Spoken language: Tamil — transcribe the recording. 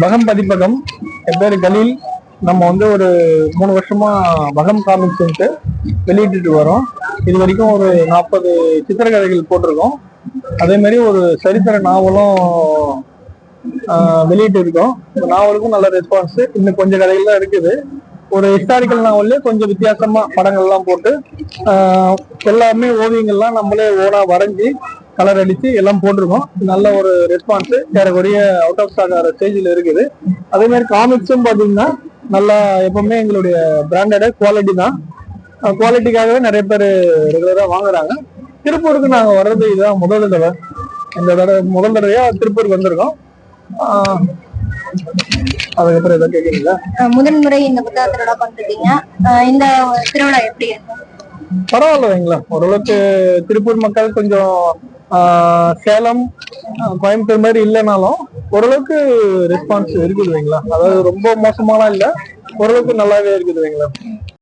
பகம் பதிப்பகம் என் பேர் கலீல் நம்ம வந்து ஒரு மூணு வருஷமா பகம் காமிக்ஸ்ன்ட்டு வெளியிட்டு வரோம். இது வரைக்கும் ஒரு நாற்பது சித்திரக்கதைகள் போட்டிருக்கோம். அதே மாதிரி ஒரு சரித்திர நாவலும் வெளியிட்டு இருக்கோம். இந்த நாவலுக்கும் நல்ல ரெஸ்பான்ஸ் இன்னும் கொஞ்சம் கதைகள் தான் இருக்குது. ஒரு ஹிஸ்டாரிக்கல் நாவல்ல கொஞ்சம் வித்தியாசமா படங்கள்லாம் போட்டு எல்லாமே ஓவியங்கள்லாம் நம்மளே ஓனா வரைஞ்சி கலர் அடிச்சு எல்லாம் போட்டிருக்கோம். நல்ல ஒரு ரெஸ்பான்ஸ் ஏறக்குறைய அவுட் ஆஃப் ஸ்டாக் ஆகிற ஸ்டேஜில் இருக்குது. அதே மாதிரி காமிக்ஸும் பார்த்தீங்கன்னா நல்லா எப்பவுமே எங்களுடைய பிராண்டட குவாலிட்டி தான். குவாலிட்டிக்காகவே நிறைய பேர் ரெகுலராக வாங்குறாங்க. திருப்பூருக்கு நாங்கள் வர்றது இதுதான் முதல் தடவை. இந்த தடவை முதல் தடவையா திருப்பூருக்கு வந்திருக்கோம். அதுக்கப்புறம் எதாவது கேட்குறீங்களா? முதன்முறை இந்த புத்தக திருவிழா பண்றீங்க இந்த திருவிழா எப்படி இருக்கும் பரவாயில்ல வைங்களா ஓரளவுக்கு திருப்பூர் மக்கள் கொஞ்சம் ஆஹ், சேலம் கோயம்புத்தூர் மாதிரி இல்லைனாலும் ஓரளவுக்கு ரெஸ்பான்ஸ் இருக்குது வைங்களா அதாவது ரொம்ப மோசமாலாம் இல்லை. ஓரளவுக்கு நல்லாவே இருக்குது வைங்களா